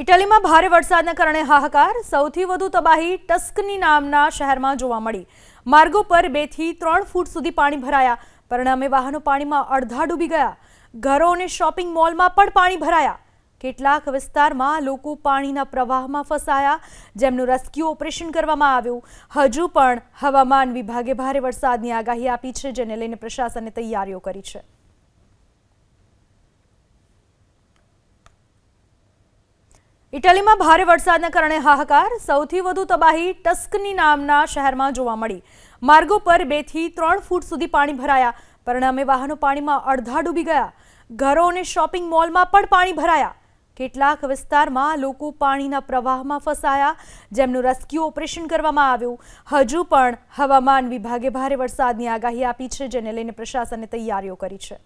ઇટાલીમાં ભારે વરસાદના કારણે હાહાકાર, સૌથી વધુ તબાહી ટસ્કની નામના શહેરમાં જોવા મળી. માર્ગો પર બેથી ત્રણ ફૂટ સુધી પાણી ભરાયા. પરિણામે વાહનો પાણીમાં અડધા ડૂબી ગયા. ઘરો અને શોપિંગ મોલમાં પણ પાણી ભરાયા. કેટલાક વિસ્તારમાં લોકો પાણીના પ્રવાહમાં ફસાયા, જેમનું રેસ્ક્યુ ઓપરેશન કરવામાં આવ્યું. હજુ પણ હવામાન વિભાગે ભારે વરસાદની આગાહી આપી છે, જેને લઈને પ્રશાસને તૈયારીઓ કરી છે. ઇટાલીમાં ભારે વરસાદના કારણે હાહાકાર, સૌથી વધુ તબાહી ટસ્કની નામના શહેરમાં જોવા મળી. માર્ગો પર બેથી ત્રણ ફૂટ સુધી પાણી ભરાયા. પરિણામે વાહનો પાણીમાં અડધા ડૂબી ગયા. ઘરો અને શોપિંગ મોલમાં પણ પાણી ભરાયા. કેટલાક વિસ્તારમાં લોકો પાણીના પ્રવાહમાં ફસાયા, જેમનું રેસ્ક્યુ ઓપરેશન કરવામાં આવ્યું. હજુ પણ હવામાન વિભાગે ભારે વરસાદની આગાહી આપી છે, જેને લઈને પ્રશાસને તૈયારીઓ કરી છે.